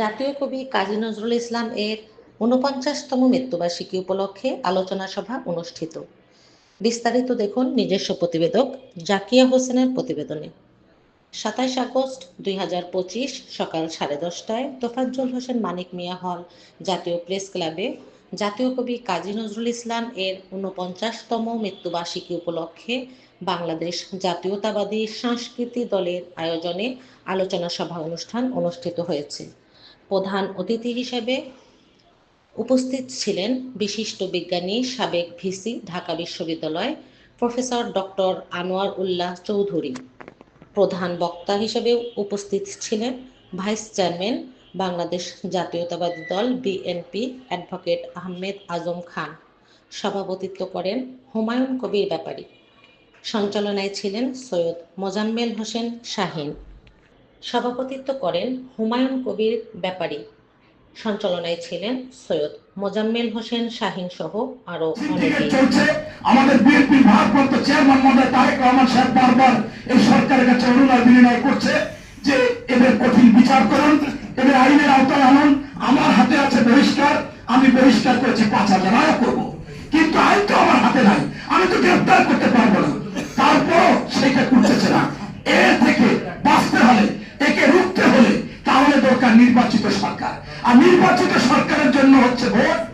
জাতীয় কবি কাজী নজরুল ইসলাম এর ঊনপঞ্চাশতম মৃত্যুবার্ষিকী উপলক্ষে আলোচনা সভা অনুষ্ঠিত। বিস্তারিত দেখুন নিজস্ব প্রতিবেদক জাকিয়া হোসেনের প্রতিবেদনে। সাতাইশ আগস্ট দুই হাজার পঁচিশ সকাল সাড়ে দশটায় তোফাজ্জল হোসেন মানিক মিয়া হল জাতীয় প্রেস ক্লাবে জাতীয় কবি কাজী নজরুল ইসলাম এর ঊনপঞ্চাশতম মৃত্যুবার্ষিকী উপলক্ষে বাংলাদেশ জাতীয়তাবাদী সংস্কৃতি দলের আয়োজনে আলোচনা সভা অনুষ্ঠান অনুষ্ঠিত হয়েছে। প্রধান অতিথি হিসেবে উপস্থিত ছিলেন বিশিষ্ট বিজ্ঞানী সাবেক ভিসি, ঢাকা বিশ্ববিদ্যালয় প্রফেসর ডক্টর আনোয়ার উল্লাহ চৌধুরী। প্রধান বক্তা হিসেবে উপস্থিত ছিলেন ভাইস চেয়ারম্যান বাংলাদেশ জাতীয়তাবাদী দল বিএনপি অ্যাডভোকেট আহমেদ আজম খান। সভাপতিত্ব করেন হুমায়ুন কবির ব্যাপারী। সঞ্চালনায় ছিলেন সৈয়দ মোজাম্মেল হোসেন শাহিন। সভাপতিত্ব করেন হুমায়ুন কবির ব্যাপারী। সঞ্চালনায় ছিলেন সৈয়দ মোজাম্মেল হোসেন শাহিন সহ আরও চলছে আমাদের বিএনপি ভারপ্রাপ্ত চেয়ারম্যান মহোদয় তারেক রহমান সাহেব বারবার এই সরকারের কাছে অনুদান বিনিময় করছে যে এদের কঠিন বিচার করুন, এদের আইনের আওতায় আনুন। আমার হাতে আছে বহিষ্কার, আমি বহিষ্কার করেছি পাঁচ হাজার আরও সরকার। আর নির্বাচিত সরকারের জন্য হচ্ছে ভোট।